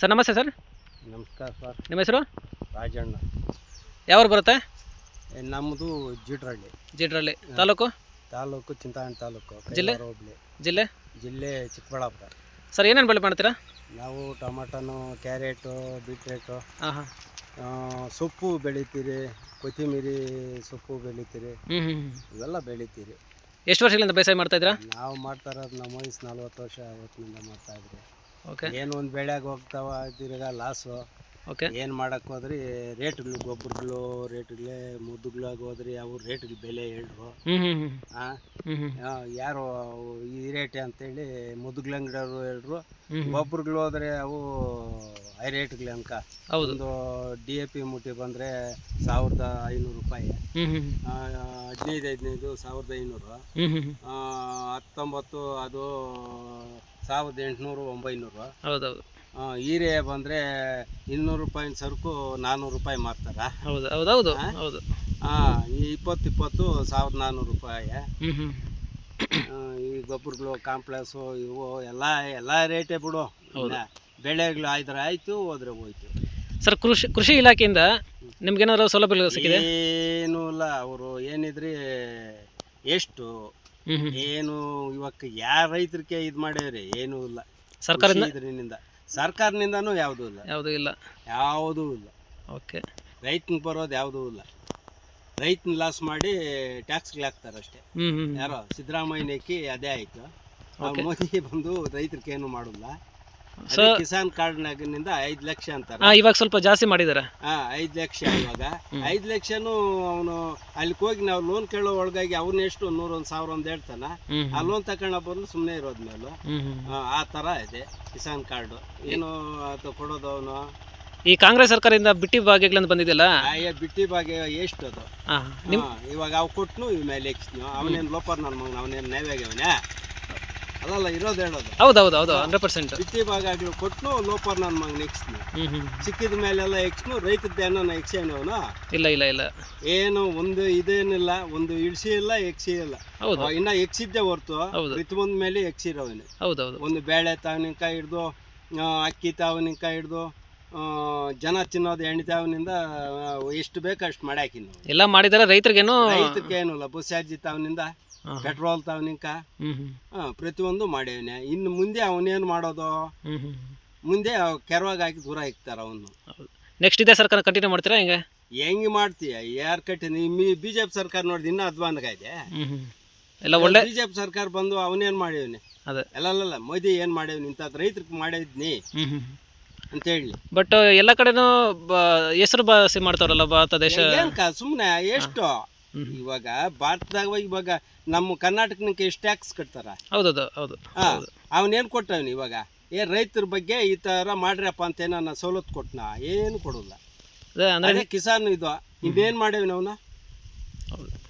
Sir ನಮಸ್ತೆ sir. ನಮಸ್ಕಾರ sir. ನಿಮ್ಮ ಹೆಸರು? ರಾಜಣ್ಣ. ಯಾವ್ರು ಬರುತ್ತೆ? ನಮ್ಮದು ಜಿಡ್ರಳ್ಳಿ ಜಿಡ್ರಳ್ಳಿ ತಾಲೂಕು? ತಾಲೂಕು ಚಿಂತಾಮಣಿ ತಾಲೂಕು ಜಿಲ್ಲೆ? ಹೋಬಳಿ. ಜಿಲ್ಲೆ? ಜಿಲ್ಲೆ ಚಿಕ್ಕಬಳ್ಳಾಪುರ. ಸರ್ ಏನೇನು ಬೆಳೆ ಮಾಡ್ತೀರಾ? ನಾವು ಟೊಮಾಟೋನು ಕ್ಯಾರೆಟು ಬೀಟ್ರೇಟು ಹಾಂ ಹಾಂ ಸೊಪ್ಪು ಬೆಳಿತೀರಿ ಕೊತ್ತಿಮೀರಿ ಸೊಪ್ಪು ಬೆಳಿತೀರಿ. ಹ್ಞೂ ಹ್ಞೂ ಇವೆಲ್ಲ ಬೆಳಿತೀರಿ. ಎಷ್ಟು ವರ್ಷಗಳಿಂದ ಬೇಸಾಯ ಮಾಡ್ತಾ ಇದ್ದೀರಾ? ನಾವು ಮಾಡ್ತಾ ಇರೋದು ನಮ್ಮ ವಯಸ್ಸು ನಲ್ವತ್ತು ವರ್ಷ ಅವತ್ತಿನಿಂದ ಮಾಡ್ತಾ ಇದ್ರಿ ಓಕೆ ಏನು ಒಂದು ಬೆಳೆಗೆ ಹೋಗ್ತಾವ ತಿರ್ಗ ಲಾಸು ಓಕೆ ಏನು ಮಾಡಕ್ಕೆ ಹೋದ್ರಿ ರೇಟ್ಗಳು ಗೊಬ್ಬರಗಳು ರೇಟ್ಗಳೇ ಮುದ್ದುಗಳಾಗಿ ಹೋದ್ರಿ ಅವು ರೇಟ್ಗಳು ಬೆಲೆ ಹೇಳ್ರು. ಆ, ಯಾರು ಅವು ಈ ರೇಟ್ ಅಂತೇಳಿ ಹೇಳಿ ಅಂಗಡಿಯವರು ಹೇಳ್ರು. ಗೊಬ್ಬರಗಳು ಹೋದ್ರೆ ಅವು ಹೈ ರೇಟ್ಗಳು ಅಂಕ. ಹೌದು. ಒಂದು ಡಿ ಎ ಪಿ ಮುಟ್ಟಿ ಬಂದರೆ ಸಾವಿರದ ಐನೂರು ರೂಪಾಯಿ. ಆ, ಹದಿನೈದು ಹದಿನೈದು ಸಾವಿರದ ಐನೂರು. ಹತ್ತೊಂಬತ್ತು ಅದು ಸಾವಿರದ ಎಂಟುನೂರು ಒಂಬೈನೂರು. ಹೌದೌದು. ಹೀರೆ ಬಂದರೆ ಇನ್ನೂರು ರೂಪಾಯಿನ ಸರಕು ನಾನ್ನೂರು ರೂಪಾಯಿ ಮಾರ್ತಾರ. ಹೌದು ಹೌದು ಹೌದು ಹೌದು. ಹಾಂ ಈ ಇಪ್ಪತ್ತು ಇಪ್ಪತ್ತು ಸಾವಿರದ ನಾನ್ನೂರು ರೂಪಾಯಿ. ಈ ಗೊಬ್ಬರಗಳು ಕಾಂಪ್ಲೆಕ್ಸು ಇವು ಎಲ್ಲ ಎಲ್ಲ ರೇಟೇ ಬಿಡು. ಹೌದು. ಬೆಳೆಗಳು ಆಯ್ದ್ರೆ ಆಯಿತು ಹೋದ್ರೆ ಹೋಯ್ತು. ಸರ್ ಕೃಷಿ ಕೃಷಿ ಇಲಾಖೆಯಿಂದ ನಿಮ್ಗೇನಾದ್ರು ಸೌಲಭ್ಯ ಸಿಕ್ಕಿದೆ? ಏನೂ ಇಲ್ಲ ಅವರು ಏನಿದ್ರಿ ಎಷ್ಟು ಏನು ಇವಾಗ ಯಾರ ರೈತರಿಗೆ ಇದು ಮಾಡ್ಯಾವ್ರಿ? ಏನೂ ಇಲ್ಲ. ಸರ್ಕಾರದಿಂದ ಇದ್ರಿಂದ ಸರ್ಕಾರದಿಂದನೂ ಯಾವುದೂ ಇಲ್ಲ. ಯಾವುದೂ ಇಲ್ಲ. ಯಾವುದೂ ಇಲ್ಲ. ಓಕೆ. ರೈತನಿಗೆ ಬರೋದು ಯಾವುದೂ ಇಲ್ಲ. ರೈತನ ಲಾಸ್ ಮಾಡಿ ಟ್ಯಾಕ್ಸ್ಗಳು ಹಾಕ್ತಾರೆ ಅಷ್ಟೇ. ಯಾರೋ ಸಿದ್ದರಾಮಯ್ಯನಕ್ಕಿ ಅದೇ ಆಯ್ತು. ಮೋದಿ ಬಂದು ರೈತರಿಗೆ ಏನು ಮಾಡೋಲ್ಲ. ಸೊ ಕಿಸಾನ್ ಕಾರ್ಡ್ನಾಗಿನಿಂದ ಐದು ಲಕ್ಷ ಅಂತಾರೆ. ಹಾಂ ಇವಾಗ ಸ್ವಲ್ಪ ಜಾಸ್ತಿ ಮಾಡಿದಾರೆ ಹಾ ಐದು ಲಕ್ಷ ಇವಾಗ. ಐದ್ ಲಕ್ಷನು ಅವನು ಅಲ್ಲಿ ಹೋಗಿ ನಾವು ಲೋನ್ ಕೇಳೋ ಒಳಗಾಗಿ ಅವನ್ ಎಷ್ಟು ನೂರೊಂದು ಸಾವಿರ ಒಂದ್ ಹೇಳ್ತಾನ. ಆ ಲೋನ್ ತಕೊಂಡ ಬಂದು ಸುಮ್ಮನೆ ಇರೋದ್ ಮೇಲೂ. ಹ್ಞೂ ಹ್ಞೂ ಆ, ತರ ಥರ ಇದೆ ಕಿಸಾನ್ ಕಾರ್ಡ್. ಏನು ಅದು ಕೊಡೋದು ಅವನು? ಈ ಕಾಂಗ್ರೆಸ್ ಸರ್ಕಾರದಿಂದ ಬಿಟ್ಟಿ ಭಾಗ್ಯಗಳಿಂದ ಬಂದಿದೆಯಲ್ಲ? ಬಿಟ್ಟಿ ಭಾಗ್ಯ ಎಷ್ಟು ಅದು ಹಾ, ಇವಾಗ ಅವ್ ಕೊಟ್ನು ಇವ್ ಮೇಲೆ ಅವನೇನ್ ಅವನೇನು ಲೋಪರ್ ನನ್ನ ಮಗನ ಅವನೇನು ನೈವೇಗ್ಯವನೇ ಅದಲ್ಲ ಇರೋದು ಹೇಳೋದು. ಹೌದು ಹೌದು ಹೌದು ಹಂಡ್ರೆಡ್ ಪರ್ಸೆಂಟ್. ಬಿತ್ತಿ ಭಾಗ ಆಗ್ಲಿ ಕೊಟ್ಲು ಲೋಪರ್ ನನ್ನ ಮಗನ ಎಕ್ಸ್ನು ಹ್ಞೂ ಹ್ಞೂ ಸಿಕ್ಕಿದ ಮೇಲೆಲ್ಲ ಎಕ್ಸ್ನು ರೈತದ್ದು ಏನೋ ಎಕ್ಸೇನು ಅವನು ಇಲ್ಲ ಇಲ್ಲ ಇಲ್ಲ. ಏನು ಒಂದು ಇದೇನಿಲ್ಲ ಒಂದು ಇಳಿಸಿ ಇಲ್ಲ ಎಕ್ಸಿ ಇಲ್ಲ. ಹೌದು. ಅವ ಇನ್ನ ಎಕ್ಸಿದ್ದೆ ಹೊರ್ತು ಹೌದು. ಬಂದ ಮೇಲೆ ಎಕ್ಸಿರೋವನು. ಹೌದು ಹೌದು ಒಂದು ಬೇಳೆ ತಾವನಿಕಾಯಿ ಹಿಡ್ದು ಆ, ಅಕ್ಕಿ ತಾವನಿಕಾಯಿ ಹಿಡ್ದು ಆ, ಜನ ತಿನ್ನೋದು ಎಣ್ಣೆ ತಾವನಿಂದ ಎಷ್ಟು ಬೇಕು ಅಷ್ಟು ಮಾಡ್ಯಾಕಿನ ಎಲ್ಲ ಮಾಡಿದರೆ ರೈತರಿಗೇನು? ರೈತರಿಗೆ ಏನು ಇಲ್ಲ ಬಸ್ ಚಾರ್ಜಿ ತಾವನಿಂದ. ಪೆಟ್ರೋಲ್ ತಾವನಿಕ ಪ್ರತಿಯೊಂದು ಮಾಡೇವನೆ ಇನ್ನು ಮುಂದೆ ಅವನೇನು ಮಾಡೋದು? ಮುಂದೆ ಕೆರವಾಗಿ ಹಾಕಿ ದೂರ ಇಕ್ತಾರ ಅವನು. ನೆಕ್ಸ್ಟ್ ಇದೇ ಸರ್ಕಾರ ಕಂಟಿನ್ಯೂ ಮಾಡ್ತೀರಾ ಹೆಂಗೆ? ಹೆಂಗ್ ಮಾಡ್ತೀಯ? ಯಾರು ಕಟ್ಟಿ ಬಿ ಜೆ ಪಿ ಸರ್ಕಾರ ನೋಡಿದ ಇನ್ನೂ ಹ್ಞೂ ಎಲ್ಲ ಒಳ್ಳೆ ಬಿಜೆಪಿ ಸರ್ಕಾರ ಬಂದು ಅವನೇನ್ ಮಾಡಿವ್ನಿ ಅದೇ. ಅಲ್ಲ ಮೋದಿ ಏನ್ ಮಾಡೇವ್ ಇಂಥ ರೈತರಿಗೆ ಮಾಡಿದ್ನಿ ಅಂತ ಹೇಳಿ. ಬಟ್ ಎಲ್ಲ ಕಡೆನೂ ಹೆಸರು ಬಾಸಿ ಮಾಡ್ತಾರಲ್ಲ ಭಾರತ ದೇಶ? ಸುಮ್ಮನೆ ಎಷ್ಟು. ಇವಾಗ ಭಾರತದಾಗ ಇವಾಗ ನಮ್ಮ ಕರ್ನಾಟಕಕ್ಕೆ ಎಷ್ಟು ಟ್ಯಾಕ್ಸ್ ಕಟ್ತಾರ? ಹೌದೌದು ಹೌದು ಹಾ ಅವನೇನ್ ಕೊಟ್ಟವನಿ ಇವಾಗ? ಏ ರೈತರ ಬಗ್ಗೆ ಈ ತರ ಮಾಡ್ರಪ್ಪ ಅಂತ ಏನನ್ನ ಸವಲತ್ತು ಕೊಟ್ಟನ ಏನು ಕೊಡೋಲ್ಲ. ಅದೇ ಕಿಸಾನ್ ಇದು. ಇನ್ನೇನ್ ಮಾಡೇವನ ಅವನು?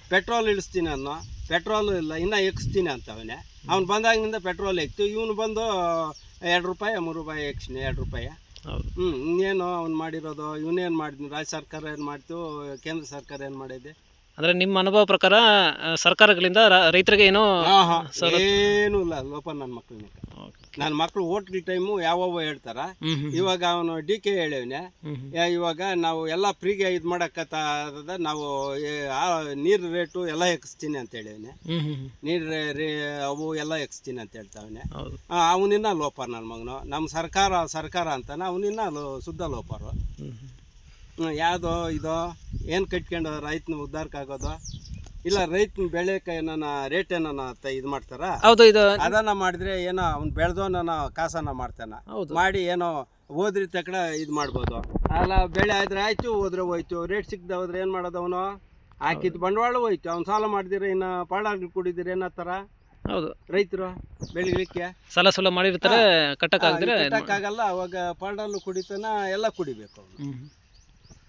ಪೆಟ್ರೋಲ್ ಇಳಿಸ್ತೀನಿ ಅನ್ನೋ. ಪೆಟ್ರೋಲ್ ಇಲ್ಲ ಇನ್ನ ಎಕ್ಸ್ತೀನಿ ಅಂತವನೆ. ಅವ್ನು ಬಂದಾಗಿನಿಂದ ಪೆಟ್ರೋಲ್ ಎಕ್ತು. ಇವನು ಬಂದು ಎರಡು ರೂಪಾಯಿ ಮೂರು ರೂಪಾಯಿ ಎಕ್ಸ್ತೀನಿ ಎರಡು ರೂಪಾಯಿ. ಹ್ಞೂ ಇನ್ನೇನು ಅವ್ನು ಮಾಡಿರೋದು? ಇವನೇನು ಮಾಡಿದ್ನು? ರಾಜ್ಯ ಸರ್ಕಾರ ಏನು ಮಾಡ್ತು? ಕೇಂದ್ರ ಸರ್ಕಾರ ಏನು ಮಾಡಿದೆ? ಅಂದರೆ ನಿಮ್ಮ ಅನುಭವ ಪ್ರಕಾರ ಸರ್ಕಾರಗಳಿಂದ ರೈತರಿಗೆ ಏನೋ ಏನು ಇಲ್ಲ ಲೋಪ ನನ್ನ ಮಕ್ಕಳನ್ನ ನನ್ನ ಮಕ್ಕಳು ಓಟ್ಲ್ ಟೈಮು ಯಾವ ಹೇಳ್ತಾರ? ಇವಾಗ ಅವನು ಡಿ ಕೆ ಹೇಳೇವನೆ. ಇವಾಗ ನಾವು ಎಲ್ಲ ಫ್ರೀಗೆ ಇದು ಮಾಡಕತ್ತ ನಾವು ನೀರ್ ರೇಟು ಎಲ್ಲ ಎಕ್ಸ್ತೀನಿ ಅಂತ ಹೇಳೇವನೆ. ನೀರು ಅವು ಎಲ್ಲ ಎಕ್ಸ್ತೀನಿ ಅಂತ ಹೇಳ್ತಾವನೆ. ಅವನಿನ್ನ ಲೋಪರ್ ನನ್ನ ಮಗನು. ನಮ್ಮ ಸರ್ಕಾರ ಸರ್ಕಾರ ಅಂತಾನೆ ಅವನಿನ್ನ ಲೋ ಶುದ್ಧ ಲೋಪರು. ಯಾವ್ದೋ ಇದೋ ಏನು ಕಟ್ಕೊಂಡು ರೈತನ ಉದ್ಧಾರಕ್ಕಾಗೋದು? ಇಲ್ಲ ರೈತನ ಬೆಳೆ ಏನಾನ ರೇಟ್ ಏನಾನ ಇದು ಮಾಡ್ತಾರ? ಹೌದು ಇದು ಅದನ್ನ ಮಾಡಿದ್ರೆ ಏನೋ ಅವ್ನು ಬೆಳೆದವನ ಕಾಸನ್ನ ಮಾಡ್ತಾನ. ಹೌದು. ಮಾಡಿ ಏನೋ ಓದ್ರಿ ತಕಡ ಇದು ಮಾಡ್ಬೋದು. ಅಲ್ಲ ಬೆಳೆ ಆದ್ರೆ ಆಯ್ತು ಹೋದ್ರೆ ಹೋಯ್ತು. ರೇಟ್ ಸಿಕ್ಕದೆ ಹೋದ್ರೆ ಏನು ಮಾಡೋದು ಅವನು? ಹಾಕಿದ ಬಂಡವಾಳ ಹೋಯ್ತು. ಅವ್ನು ಸಾಲ ಮಾಡಿದಿರ ಇನ್ನು ಪಾಡಾಗ್ಲಿ ಕುಡಿದಿರ ಏನತ್ತಾರ ಹೌದು. ರೈತರು ಬೆಳಿಲಿಕ್ಕೆ? ಸಾಲ ಸಾಲ ಮಾಡಿರ್ತಾರೆ ಕಟ್ಟಕ್ಕಾಗಲ್ಲ ಅವಾಗ ಪಾಡಲ್ಲೂ ಕುಡಿತಾನ ಎಲ್ಲ ಕುಡಿಬೇಕು ಅವನು.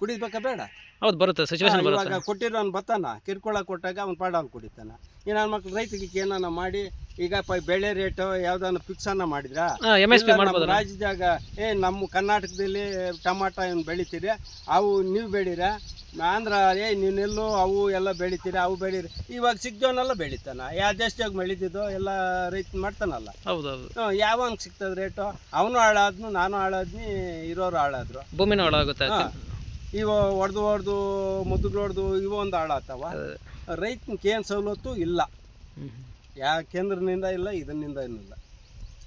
ಕುಡಿಬೇಕಾ ಬೇಡ? ಹೌದು ಬರುತ್ತೆ. ಸಿಚುವೇಶನ್ ಬರುತ್ತೆ. ಇವಾಗ ಕೊಟ್ಟಿರೋನ್ ಬತ್ತಾನ ಕಿರ್ಕೊಳ ಕೊಟ್ಟಾಗ ಅವ್ನು ಪಾಡಾಲ್ ಕುಡಿತಾನ. ಈ ನನ್ನ ಮಕ್ಳು ರೈತರಿಗೆ ಏನಾನ ಮಾಡಿ ಈಗ ಪ ಬೆಳೆ ರೇಟು ಯಾವ್ದಾನ ಫಿಕ್ಸ್ ಅನ್ನ ಮಾಡಿದ್ರಾ? ಹಾಂ ಎಂ ಎಸ್ ಪಿ ಇಲ್ಲ ನಮ್ಮ ಮಾಡ್ಬೋದಲ್ಲ. ರಾಜ್ಯದಾಗ ಏ ನಮ್ಮ ಕರ್ನಾಟಕದಲ್ಲಿ ಟಮಾಟ ಏನು ಬೆಳಿತೀರಿ? ಅವು ನೀವು ಬೆಳೀರ? ಅಂದ್ರ ಏ ನೀನೆಲ್ಲೂ ಅವು ಎಲ್ಲ ಬೆಳಿತೀರಿ? ಅವು ಬೆಳೀರಿ. ಇವಾಗ ಸಿಗ್ದವನ್ನೆಲ್ಲ ಬೆಳಿತಾನ. ಯಾವ ದೇಶದಾಗ ಬೆಳಿತಿದ್ದೋ ಎಲ್ಲ ರೈತ ಮಾಡ್ತಾನಲ್ಲ. ಹೌದು ಹೌದು ಹ್ಮ್, ಯಾವಂಗ್ ಸಿಗ್ತದ ರೇಟು? ಅವನು ಹಾಳಾದ್ನು ನಾನು ಹಾಳಾದ್ನಿ ಇರೋರು ಹಾಳಾದ್ರು. ಭೂಮಿನ ಹಾಳಾಗುತ್ತೆ ಹಾ. ಇವ ಹೊಡೆದು ಹೊಡೆದು ಮುದ್ದುಗಳು ಹೊಡೆದು ಇವ ಒಂದು ಹಾಳಾಗ್ತಾವ ರೈತನಿಗೆ ಏನು ಸವಲತ್ತು ಇಲ್ಲ. ಯಾ ಕೇಂದ್ರನಿಂದ ಇಲ್ಲ ಇದನ್ನಿಂದ ಏನಿಲ್ಲ.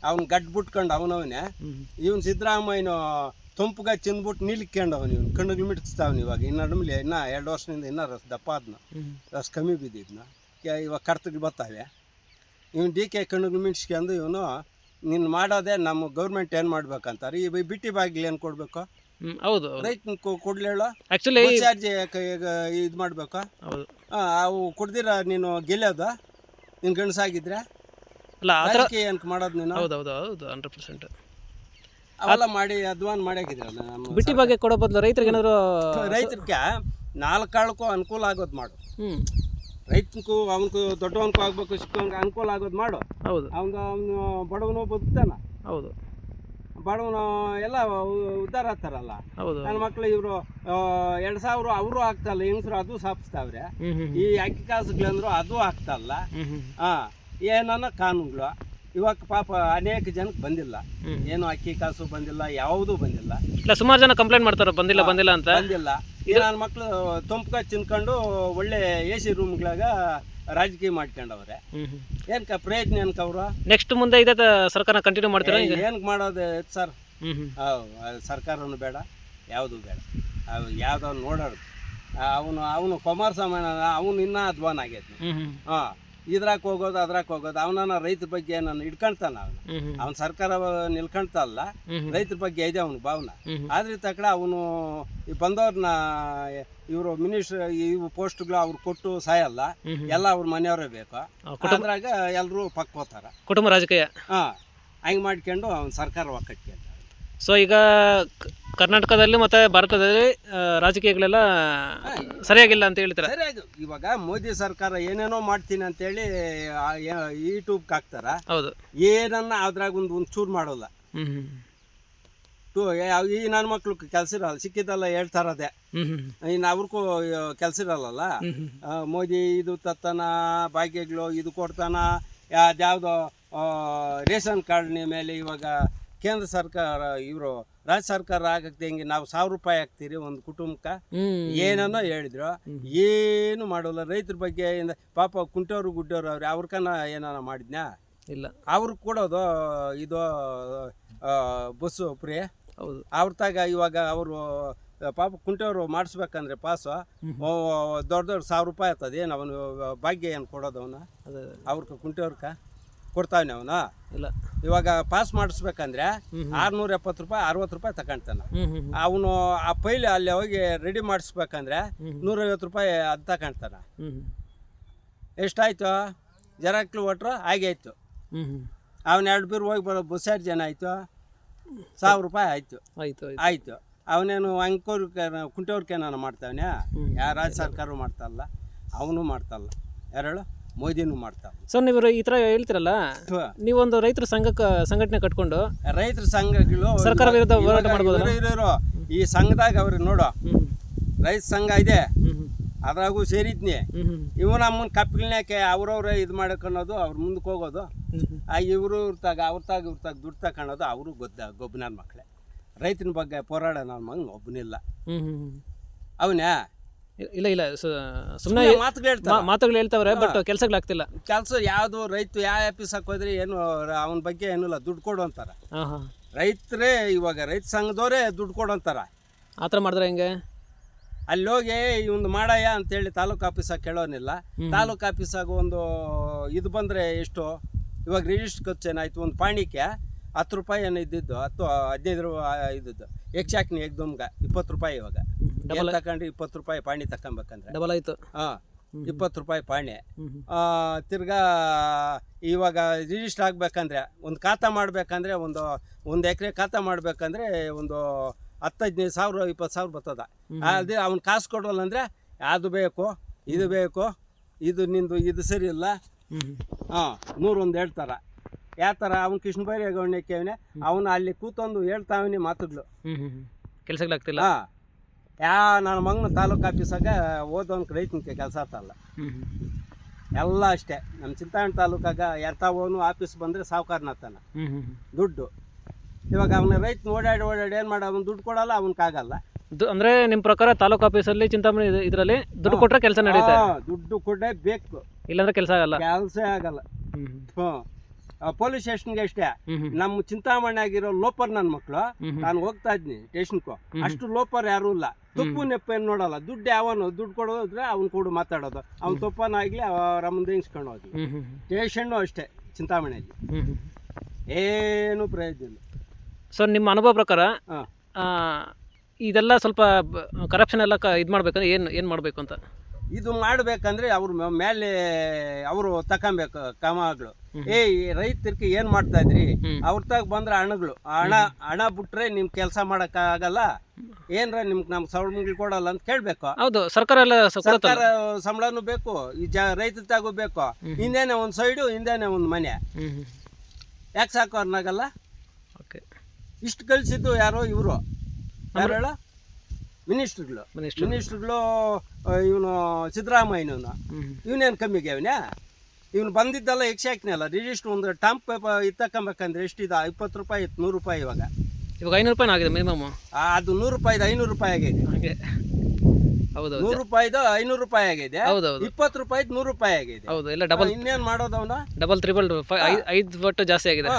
ಅವ್ನು ಗಡ್ ಬಿಟ್ಕೊಂಡು ಅವನವನೇ. ಇವನ್ ಸಿದ್ದರಾಮಯ್ಯನ ತಂಪುಗ ಚಿಂದ್ಬಿಟ್ಟು ನಿಲ್ಕೊಂಡವನು ಅವನು ಇವನು. ಕಣ್ಣುಗಳು ಮಿಟ್ಸ್ತಾವನು ಇವಾಗ. ಇನ್ನು ಮೇಲೆ ಇನ್ನ ಎರಡು ವರ್ಷದಿಂದ ಇನ್ನೂ ರಸ ದಪ್ಪ ಆದ್ನ. ರಸ್ ಕಮ್ಮಿ ಬಿದ್ದಿದ್ನ. ಇವಾಗ ಕರ್ತಗಳು ಬರ್ತಾವೆ ಇವನು ಡಿ ಕೆ ಕಣ್ಣುಗಳು ಮಿಟ್ಸ್ಕೊಂಡು ಇವನು ನೀನು ಮಾಡೋದೇ ನಮ್ಮ ಗೌರ್ಮೆಂಟ್ ಏನು ಮಾಡ್ಬೇಕಂತಾರೆ? ಈ ಬಿಟ್ಟಿ ಬಾಗಿಲು ಏನು ಕೊಡಬೇಕು. ಹೌದು ಹೌದು. ರೈತನ ಆಕ್ಚುಲಿ ಆ್ಯಕ್ಚುಲಿ ಚಾರ್ಜ್ ಇದು ಮಾಡ್ಬೇಕು? ಹೌದು. ಅವು ಕೊಡ್ದಿರ ನೀನು ಗೆಲ್ಲೋದ ನಿನ್ ಗಂಡಸಾಗಿದ್ರೆ ಅಲ್ಲ ಆ ಥರ ಏನಕ್ಕೆ ಮಾಡೋದು ನೀನು? ಹೌದು ಹೌದು ಹೌದು ಹಂಡ್ರೆಡ್ ಪರ್ಸೆಂಟ್ ಅವೆಲ್ಲ ಮಾಡಿ ಅಧ್ವಾನ ಮಾಡ್ಯಾಕಿದ್ರಲ್ಲ ನಮ್ಮ ಬಿಟ್ಟಿ ಬಗ್ಗೆ ಕೊಡೋ ಬದಲು ರೈತರಿಗೆ ಏನಾದ್ರು ರೈತರಿಗೆ ನಾಲ್ಕಾಳಕ್ಕೂ ಅನುಕೂಲ ಆಗೋದು ಮಾಡು. ಹ್ಮ್. ರೈತನಿಗೂ ಅವನಿಗೂ ದೊಡ್ಡವನ್ಗೂ ಆಗಬೇಕು ಚಿಕ್ಕವನಿಗೆ ಅನುಕೂಲ ಆಗೋದು ಮಾಡು. ಹೌದು. ಅವನು ಅವನು ಬಡವನು ಬದುಕ್ತಾನ. ಹೌದು. ಬಡವನು ಎಲ್ಲ ಉದ್ದಾರ ಉದ್ಧಾರ ಆಗ್ತಾರಲ್ಲ. ಹೌದು. ನನ್ನ ಮಕ್ಳು ಇವರು ಎರಡು ಸಾವಿರ ಅವರು ಆಗ್ತಲ್ಲ ಹೆಂಗಸರು ಅದು ಸಾಪಿಸ್ತಾವ್ರೆ. ಈ ಅಕ್ಕಿ ಕಾಸುಗಳಂದ್ರು ಅದು ಆಗ್ತಲ್ಲ ಹ್ಮ್ ಹ್ಮ್. ಹಾಂ ಏನನ್ನ ಕಾನೂನುಗಳು. ಇವಾಗ ಪಾಪ ಅನೇಕ ಜನಕ್ಕೆ ಬಂದಿಲ್ಲ. ಏನು ಅಕ್ಕಿ ಕಾಸು ಬಂದಿಲ್ಲ ಯಾವುದೂ ಬಂದಿಲ್ಲ. ಇಲ್ಲ ಸುಮಾರು ಜನ ಕಂಪ್ಲೇಂಟ್ ಮಾಡ್ತಾರೆ ಬಂದಿಲ್ಲ ಬಂದಿಲ್ಲ ಅಂತ. ಬಂದಿಲ್ಲ. ಈಗ ನನ್ನ ಮಕ್ಕಳು ತುಂಬ ತಿನ್ಕೊಂಡು ಒಳ್ಳೆ ಎ ಸಿ ರೂಮ್ಗಳಾಗ ರಾಜಕೀಯ ಮಾಡ್ಕೊಂಡವ್ರೆ. ಏನಕ್ಕ ಪ್ರಯತ್ನ ಏನಕ್ಕ ಅವರು? ನೆಕ್ಸ್ಟ್ ಮುಂದೆ ಇದೇ ಸರ್ಕಾರ ಕಂಟಿನ್ಯೂ ಮಾಡ್ತೀರಾ ಈಗ? ಏನಕ್ಕೆ ಮಾಡೋದು ಸರ್ ಸರ್ಕಾರನು ಬೇಡ ಯಾವುದು ಬೇಡ. ಯಾವ್ದೋ ನೋಡೋದು. ಅವನು ಅವನು ಕುಮಾರಸ್ವಾಮಿ ಅವನು ಇನ್ನೂ ಅಧ್ವಾನ ಆಗೈತಿ ಹಾಂ. ಇದ್ರಾಗ ಹೋಗೋದು ಅದ್ರಾಗ ಹೋಗೋದು. ಅವನ ರೈತರ ಬಗ್ಗೆ ನಾನು ಹಿಡ್ಕೊಂತಾನ ಅವನು. ಅವನ ಸರ್ಕಾರ ನಿಲ್ಕೊಂತ ಅಲ್ಲ ಹ್ಮ್ ಹ್ಮ್. ರೈತರ ಬಗ್ಗೆ ಇದೆ ಅವನ ಭಾವನ. ಆದ್ರೆ ತಕ್ಕಡ ಅವನು ಬಂದವ್ರನ್ನ ಇವರು ಮಿನಿಸ್ಟರ್ ಇವು ಪೋಸ್ಟ್ಗಳು ಅವ್ರು ಕೊಟ್ಟು ಸಾಯಲ್ಲ. ಎಲ್ಲ ಅವ್ರ ಮನೆಯವರೇ ಬೇಕು. ಆ, ಎಲ್ಲರೂ ಅದ್ರಾಗ ಹೋತಾರ ಕುಟುಂಬ ರಾಜಕೀಯ. ಹಾ ಹಂಗೆ ಮಾಡ್ಕೊಂಡು ಅವನ್ ಸರ್ಕಾರ ಒಕ್ಕಟ್ಕೊಂಡ ಸೊ ಈಗ ಕರ್ನಾಟಕದಲ್ಲಿ ಮತ್ತೆ ಭಾರತದಲ್ಲಿ ಆ, ರಾಜಕೀಯಗಳೆಲ್ಲ ಸರಿಯಾಗಿಲ್ಲ ಅಂತ ಹೇಳ್ತಾರೆ? ಸರಿಯಾಗಿ. ಇವಾಗ ಮೋದಿ ಸರ್ಕಾರ ಏನೇನೋ ಮಾಡ್ತೀನಿ ಅಂತೇಳಿ ಯೂಟ್ಯೂಬ್ಗೆ ಹಾಕ್ತಾರ. ಹೌದು. ಏನನ್ನ ಅದ್ರಾಗ ಒಂದು ಒಂದು ಚೂರು ಮಾಡೋಲ್ಲ ಟು ಯಾವ- ಈ ನನ್ನ ಮಕ್ಳು ಕೆಲಸ ಇರಲ್ಲ ಸಿಕ್ಕಿದ್ದೆಲ್ಲ ಹೇಳ್ತಾರದೆ ಇನ್ನು ಅವ್ರಿಗೂ ಕೆಲಸ ಇರಲ್ಲಲ್ಲ? ಆ, ಮೋದಿ ಇದು ತತ್ತಾನ ಭಾಗ್ಯಗಳು ಇದು ಕೊಡ್ತಾನ. ಯಾವುದೋ ರೇಷನ್ ಕಾರ್ಡ್ ಮೇಲೆ ಇವಾಗ ಕೇಂದ್ರ ಸರ್ಕಾರ ಇವರು ರಾಜ್ಯ ಸರ್ಕಾರ ಆಗಕ್ಕೆ ಹಿಂಗೆ ನಾವು ಸಾವಿರ ರೂಪಾಯಿ ಹಾಕ್ತೀರಿ ಒಂದು ಕುಟುಂಬಕ್ಕೆ? ಏನನ್ನ ಹೇಳಿದ್ರು? ಏನು ಮಾಡೋಲ್ಲ. ರೈತರ ಬಗ್ಗೆ ಪಾಪ ಕುಂಟೋರು ಗುಡ್ಡೋರು ಅವ್ರು ಅವ್ರಕನ ಏನಾನ ಮಾಡಿದ್ನಾ? ಇಲ್ಲ. ಅವ್ರಿಗೆ ಕೊಡೋದು ಇದು ಬಸ್ಸು ಪ್ರಿಯ ಹೌದು. ಅವ್ರ ತಾಗ ಇವಾಗ ಅವರು ಪಾಪ ಕುಂಟೋರು ಮಾಡಿಸ್ಬೇಕಂದ್ರೆ ಪಾಸು. ದೊಡ್ಡ ದೊಡ್ಡ ಸಾವಿರ ರೂಪಾಯಿ ಆಗ್ತದೆ. ಏನು ಅವನು ಭಾಗ್ಯ ಏನು ಕೊಡೋದು ಅವನು? ಅದೇ ಅವ್ರಿಗೆ ಕುಂಟೋರ್ಕ? ಕೊಡ್ತಾವನೆ ಅವನು. ಇಲ್ಲ. ಇವಾಗ ಪಾಸ್ ಮಾಡಿಸ್ಬೇಕಂದ್ರೆ. ಆರ್ನೂರ ಎಪ್ಪತ್ತು ರೂಪಾಯಿ ಅರವತ್ತು ರೂಪಾಯಿ ತಗೊಂತಾನೆ. ಅವನು ಆ ಪೈಲೆ ಅಲ್ಲಿ ಹೋಗಿ ರೆಡಿ ಮಾಡಿಸ್ಬೇಕಂದ್ರೆ. ನೂರೈವತ್ತು ರೂಪಾಯಿ ಅದು ತಗೊಂಡ್ತಾನ. ಎಷ್ಟಾಯ್ತು? ಜರಾಕ್ಲು ಒಟ್ರು ಹಾಗೆ ಆಯ್ತು. ಅವನ ಎರಡು ಬೀರು ಹೋಗಿ ಬರೋ ಬುಸಾರ್ ಜನ ಆಯಿತು. ಸಾವಿರ ರೂಪಾಯಿ ಆಯಿತು. ಆಯಿತು ಆಯಿತು. ಅವನೇನು ಅಂಕೋರ್ ಕುಂಟೋರ್ಕೇನ ಮಾಡ್ತಾವನೆ? ಯಾರು ಯಾವ ರಾಜ್ಯ ಸರ್ಕಾರ ಮಾಡ್ತಾರಲ್ಲ ಅವನು ಮಾಡ್ತಲ್ಲ ಯಾರು ಮೋದಿನೂ ಮಾಡ್ತಾವೆ ಸೊ ನೀವು ಈ ಥರ ಹೇಳ್ತಿರಲ್ಲ ನೀವೊಂದು ರೈತರ ಸಂಘಕ್ಕೆ ಸಂಘಟನೆ ಕಟ್ಕೊಂಡು ರೈತರ ಸಂಘಗಳು ಸರ್ಕಾರ ವಿರುದ್ಧ ಹೋರಾಟ ಮಾಡ್ಬೋದು? ಇರೋರು ಈ ಸಂಘದಾಗ ಅವ್ರಿಗೆ ನೋಡು ರೈತ ಸಂಘ ಇದೆ. ಅದ್ರಾಗೂ ಸೇರಿದ್ನಿ. ಇವು ನಮ್ಮನ್ನ ಕಪ್ಪಿಲ್ನಾಕೆ ಅವ್ರವ್ರೆ ಇದು ಮಾಡ್ಕೊಳೋದು ಅವ್ರ ಮುಂದಕ್ಕೆ ಹೋಗೋದು. ಆ ಇವರು ಇರ್ತಾಗ ಅವ್ರ ತಾಗ ಇವ್ರ ತಾಗ ದುಡ್ಡು ತಗೊಳೋದು ಅವರು ಗೊತ್ತ ಗೊಬ್ಬನ ಮಕ್ಕಳೇ ರೈತನ ಬಗ್ಗೆ ಪೋರಾಡೋ ನಮ್ಮ ಮಗನ ಒಬ್ಬನಿಲ್ಲ. ಅವನೇ ಇಲ್ಲ ಇಲ್ಲ ಸುಮ್ಮನೆ ಮಾತುಗಳು ಹೇಳ್ತಾರೆ. ಮಾತುಗಳು ಹೇಳ್ತಾವ್ರೆ ಬಟ್ ಕೆಲ್ಸಗಳಾಗ್ತಿಲ್ಲ. ಕೆಲಸ ಯಾವುದು ರೈತ ಯಾವ ಆಫೀಸಕ್ಕೆ ಹೋದ್ರೆ ಏನು ಅವನ ಬಗ್ಗೆ ಏನಿಲ್ಲ ದುಡ್ಡು ಕೊಡು ಅಂತಾರ. ರೈತರೇ ಇವಾಗ ರೈತ ಸಂಘದವರೇ ದುಡ್ಡು ಕೊಡು ಅಂತಾರ. ಆ ಥರ ಮಾಡಿದ್ರೆ ಹೆಂಗೆ? ಅಲ್ಲಿ ಹೋಗಿ ಇವ್ನು ಮಾಡಯ್ಯ ಅಂತೇಳಿ ತಾಲೂಕು ಆಫೀಸಾಗ ಕೇಳೋನಿಲ್ಲ. ತಾಲೂಕು ಆಫೀಸಾಗ ಒಂದು ಇದು ಬಂದರೆ ಎಷ್ಟು? ಇವಾಗ ರಿಜಿಸ್ಟ್ರ್ ಖರ್ಚು ಏನಾಯ್ತು? ಒಂದು ಪಾಣಿಕೆ ಹತ್ತು ರೂಪಾಯಿ ಏನು ಇದ್ದಿದ್ದು ಹತ್ತು ಹದಿನೈದು ರೂಪಾಯಿ ಇದ್ದಿದ್ದು. ಎಕ್ಸಾಕ್ಟ್ನಿ ಎಗ್ದಮ್ಗೆ ಇಪ್ಪತ್ತು ರೂಪಾಯಿ ಇವಾಗ. ಡಬಲ್ ತಗೊಂಡು ಇಪ್ಪತ್ತು ರೂಪಾಯಿ ಪಾಣಿ ತಕೊಂಬೇಕಂದ್ರೆ. ಡಬಲ್ ಆಯ್ತು. ಹಾಂ. ಇಪ್ಪತ್ತು ರೂಪಾಯಿ ಪಾಣಿ. ಆ, ತಿರ್ಗಾ ಇವಾಗ ರಿಜಿಸ್ಟರ್ ಆಗಬೇಕಂದ್ರೆ ಒಂದು ಖಾತಾ ಮಾಡಬೇಕಂದ್ರೆ ಒಂದು ಒಂದು ಎಕರೆ ಖಾತಾ ಮಾಡಬೇಕಂದ್ರೆ ಒಂದು ಹತ್ತು ಹದಿನೈದು ಸಾವಿರ ಇಪ್ಪತ್ತು ಸಾವಿರ ಬರ್ತದ. ಅದೇ ಅವ್ನು ಕಾಸು ಕೊಡೋಲ್ಲ ಅಂದರೆ ಅದು ಬೇಕು ಇದು ಬೇಕು ಇದು ನಿಂದು ಇದು ಸರಿ ಇಲ್ಲ. ಹಾಂ ನೂರೊಂದು ಹೇಳ್ತಾರ. ಯಾವ ಥರ ಅವ್ನು ಕೃಷ್ಣ ಬೈರೇಗೌಡಕ್ಕೆ ಅವನು ಅಲ್ಲಿ ಕೂತೊಂದು ಹೇಳ್ತಾವನಿ ಮಾತುಗಳು. ಕೆಲ್ಸಗಳಾಗ್ತಿಲ್ಲ ಹಾಂ. ಯಾ ನನ್ನ ಮಗನ ತಾಲೂಕು ಆಫೀಸಾಗ ಓದೋನ್ಕ್ ರೈತನಿಗೆ ಕೆಲಸ ಆತಲ್ಲ ಎಲ್ಲ ಅಷ್ಟೇ. ನಮ್ಮ ಚಿಂತಾಮಣಿ ತಾಲೂಕಾಗ ಎರ್ತಾವನು ಆಫೀಸ್ ಬಂದರೆ ಹ್ಞೂ ದುಡ್ಡು. ಇವಾಗ ಅವನ ರೈತನ ಓಡಾಡಿ ಓಡಾಡಿ ಏನು ಮಾಡ ಅವ್ನು ದುಡ್ಡು ಕೊಡಲ್ಲ ಅವನಿಗಾಗಲ್ಲ ದು- ಅಂದ್ರೆ ನಿಮ್ಮ ಪ್ರಕಾರ ತಾಲೂಕು ಆಫೀಸಲ್ಲಿ ಚಿಂತಾಮಣಿ ಇದರಲ್ಲಿ ದುಡ್ಡು ಕೊಟ್ಟರೆ ಕೆಲಸ ನಡೆಯುತ್ತೆ ದುಡ್ಡು ಕೊಡೇ ಬೇಕು. ಇಲ್ಲಾಂದ್ರೆ ಕೆಲಸ ಆಗಲ್ಲ? ಕೆಲಸ ಆಗಲ್ಲ. ಹ್ಞೂ ಪೊಲೀಸ್ ಸ್ಟೇಷನ್ಗೆ ಅಷ್ಟೇ. ನಮ್ಮ ಚಿಂತಾಮಣಿ ಆಗಿರೋ ಲೋಪರ್ ನನ್ನ ಮಕ್ಕಳು ನಾನು ಹೋಗ್ತಾ ಇದ್ನಿ ಸ್ಟೇಷನ್ಗೂ ಅಷ್ಟು ಲೋಪರ್ ಯಾರೂ ಇಲ್ಲ. ತುಪ್ಪು ನೆಪ್ಪ ಏನು ನೋಡಲ್ಲ. ದುಡ್ಡು ಯಾವನು? ದುಡ್ಡು ಕೊಡೋದ್ರೆ ಅವ್ನು ಕೂಡ ಮಾತಾಡೋದು. ಅವ್ನು ತುಪ್ಪನಾಗ್ಲಿ ಅವರ ಮುಂದೆ ಹಿಂಸ್ಕೊಂಡು ಹೋಗ್ಲಿ. ಸ್ಟೇಷನ್ನು ಅಷ್ಟೇ ಚಿಂತಾಮಣಿಯಲ್ಲಿ. ಏನು ಪ್ರಯೋಜನ ಇಲ್ಲ. ಸೊ ನಿಮ್ಮ ಅನುಭವ ಪ್ರಕಾರ ಇದೆಲ್ಲ ಸ್ವಲ್ಪ ಕರಪ್ಷನ್ ಎಲ್ಲ ಇದು ಮಾಡ್ಬೇಕಂದ್ರೆ ಏನು ಏನು ಮಾಡಬೇಕು ಅಂತ? ಇದು ಮಾಡ್ಬೇಕಂದ್ರೆ ಅವ್ರ ಮೇಲೆ ಅವರು ತಕೊಬೇಕು ಕ್ರಮಗಳು. ಏ ರೈತರಿಗೆ ಏನು ಮಾಡ್ತಾ ಇದ್ರಿ. ಅವ್ರ ತಗ ಬಂದ್ರೆ ಹಣಗಳು ಹಣ ಹಣ ಬಿಟ್ರೆ ನಿಮ್ ಕೆಲಸ ಆಗಲ್ಲ ಏನ್ರ ನಿಮ್ಗೆ ನಮ್ಗೆ ಸಂಬಳ ಕೊಡಲ್ಲ ಅಂತ ಕೇಳಬೇಕು. ಹೌದು ಸರ್ಕಾರ ಎಲ್ಲ ಸ- ಕೊಡುತ್ತಲ್ಲ? ಸರ್ಕಾರ ಸಂಬಳನೂ ಬೇಕು ಈ ಜ ರೈತ ತಾಗೂ ಬೇಕು. ಹಿಂದೇನೆ ಒಂದು ಸೈಡು ಹಿಂದೆನೆ ಒಂದು ಮನೆ. ಯಾಕೆ ಸಾಕು ಅನ್ನೋಗಲ್ಲ ಓಕೆ. ಇಷ್ಟು ಕಳಿಸಿದ್ದು ಯಾರೋ ಇವರು. ಯಾರು ಹೇಳ? ಮಿನಿಸ್ಟ್ರುಗಳು. ಮಿನಿಸ್ಟ್ರು. ಮಿನಿಸ್ಟ್ರುಗಳು ಇವನು ಸಿದ್ದರಾಮಯ್ಯನವನು. ಇವನೇನು ಕಮ್ಮಿಗೆ ಅವನೇ? ಇವನು ಬಂದಿದ್ದೆಲ್ಲ ಯಕ್ಷ ಹಾಕ್ನಲ್ಲ ರಿಜಿಸ್ಟ್ರ್ ಒಂದು ಟಾಂಪ್ ಪೇಪರ್ ಇತ್ತಕೊಂಬೇಕಂದ್ರೆ ಎಷ್ಟಿದೆ? ಇಪ್ಪತ್ತು ರೂಪಾಯಿ ಇತ್ತು ನೂರು ರೂಪಾಯಿ ಇವಾಗ. ಇವಾಗ ಐನೂರು ರೂಪಾಯಿ ಆಗಿದೆ ಮಿನಿಮಮ್ ಅದು ನೂರು ರೂಪಾಯಿದು ಐನೂರು ರೂಪಾಯಿ ಆಗಿದೆ. ಹಾಗೆ. ಹೌದು ನೂರು ರೂಪಾಯಿದು ಐನೂರು ರೂಪಾಯಿ ಆಗಿದೆ. ಹೌದು ಹೌದು ಇಪ್ಪತ್ತು ರೂಪಾಯಿದು ನೂರು ರೂಪಾಯಿ ಆಗಿದೆ. ಹೌದು ಎಲ್ಲ ಡಬಲ್ ಇನ್ನೇನು ಮಾಡೋದು ಅವನ? ಡಬಲ್ ತ್ರಿಬಲ್ ಐದು ಪಟ್ಟು ಜಾಸ್ತಿ ಆಗಿದೆ.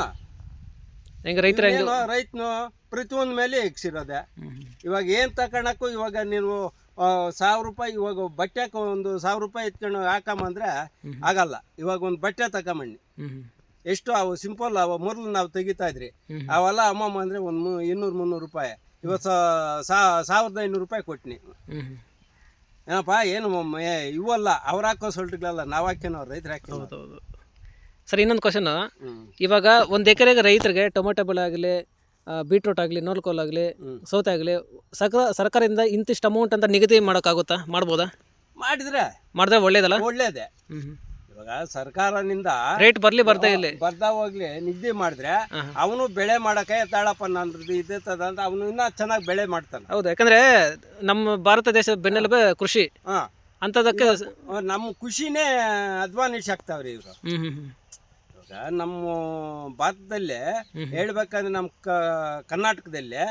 ಹೆಂಗೆ ರೈತರ ರೈತನು ಪ್ರತಿಯೊಂದು ಮೇಲೆ ಎಕ್ಸಿರೋದೆ ಇವಾಗ ಏನು ತಗೊಳಕ್ಕೂ ಇವಾಗ ನೀವು ಸಾವಿರ ರೂಪಾಯಿ ಇವಾಗ ಬಟ್ಟೆಗೆ ಒಂದು ಸಾವಿರ ರೂಪಾಯಿ ಎತ್ಕೊಂಡು ಹ್ಮ್. ಆಗಲ್ಲ. ಇವಾಗ ಒಂದು ಬಟ್ಟೆ ತಗೊಂಬಣ್ಣಿ ಹ್ಞೂ ಎಷ್ಟು ಅವು ಸಿಂಪಲ್ ಅವ ಮೊದಲು ನಾವು ತೆಗಿತಾ ಇದ್ರಿ. ಅವೆಲ್ಲ ಅಮ್ಮಮ್ಮ ಅಂದ್ರೆ ಒಂದು ಇನ್ನೂರು ಮುನ್ನೂರು ರೂಪಾಯಿ. ಇವತ್ತು ಸಾವಿರದ ಐನೂರು ರೂಪಾಯಿ ಕೊಟ್ಟಿನಿ ಏನಪ್ಪ ಏನು ಇವಲ್ಲ ಅವ್ರ ಹಾಕೋ ಸೊಲ್ಟ್ಗಳಲ್ಲ ನಾವು ಹಾಕ್ಯನೋ ರೈತರು ಹೌದು ಸರ್ ಇನ್ನೊಂದು ಕ್ವಶನ್ ಇವಾಗ ಒಂದು ಎಕರೆಗೆ ರೈತರಿಗೆ ಟೊಮೆಟೊ ಬೆಳೆ ಆಗಲಿ ಬೀಟ್ರೂಟ್ ಆಗಲಿ ನೋಲ್ಕೋಲ್ ಆಗಲಿ. ಸೌತೆ ಆಗಲಿ ಸರ್ಕಾರ ಸರ್ಕಾರದಿಂದ ಇಂತಿಷ್ಟು ಅಮೌಂಟ್ ಅಂತ ನಿಗದಿ ಮಾಡೋಕ್ಕಾಗುತ್ತಾ? ಮಾಡ್ಬೋದಾ? ಮಾಡಿದ್ರೆ ಮಾಡಿದ್ರೆ ಒಳ್ಳೇದಲ್ಲ? ಒಳ್ಳೇದೇ. ಇವಾಗ ಸರ್ಕಾರನಿಂದ ರೇಟ್ ಬರ್ಲಿ ಬರ್ತಾ ಇಲ್ಲ. ಬರ್ತಾ ಹೋಗ್ಲಿ ನಿದ್ದೆ ಮಾಡಿದ್ರೆ ಅವನು ಬೆಳೆ ಮಾಡಕ್ಕೆ ತಾಳಪ್ಪ ನಂದ್ರದ್ದು ಇದ್ದದ ಅಂತ ಅವನು ಇನ್ನೂ ಚೆನ್ನಾಗಿ ಬೆಳೆ ಮಾಡ್ತಾನೆ. ಹೌದು ಯಾಕಂದ್ರೆ ನಮ್ಮ ಭಾರತ ದೇಶದ ಬೆನ್ನೆಲುಬೆ ಕೃಷಿ. ಹಾಂ. ಅಂಥದಕ್ಕೆ ನಮ್ಮ ಖುಷಿನೇ ಅಧ್ವಾನಿಷ್ ಆಗ್ತಾವ್ರಿ ಇವರು ಇವಾಗ ನಮ್ಮ ಭಾರತದಲ್ಲೇ. ಹೇಳ್ಬೇಕಂದ್ರೆ ನಮ್ಮ ಕ ಕರ್ನಾಟಕದಲ್ಲಿ